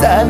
gün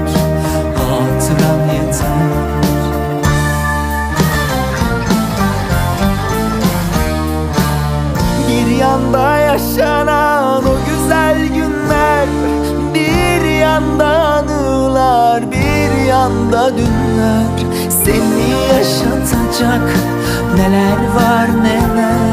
Yanda yaşanan o güzel günler. Bir yanda anılar Bir yanda dünler. Seni yaşatacak neler var neler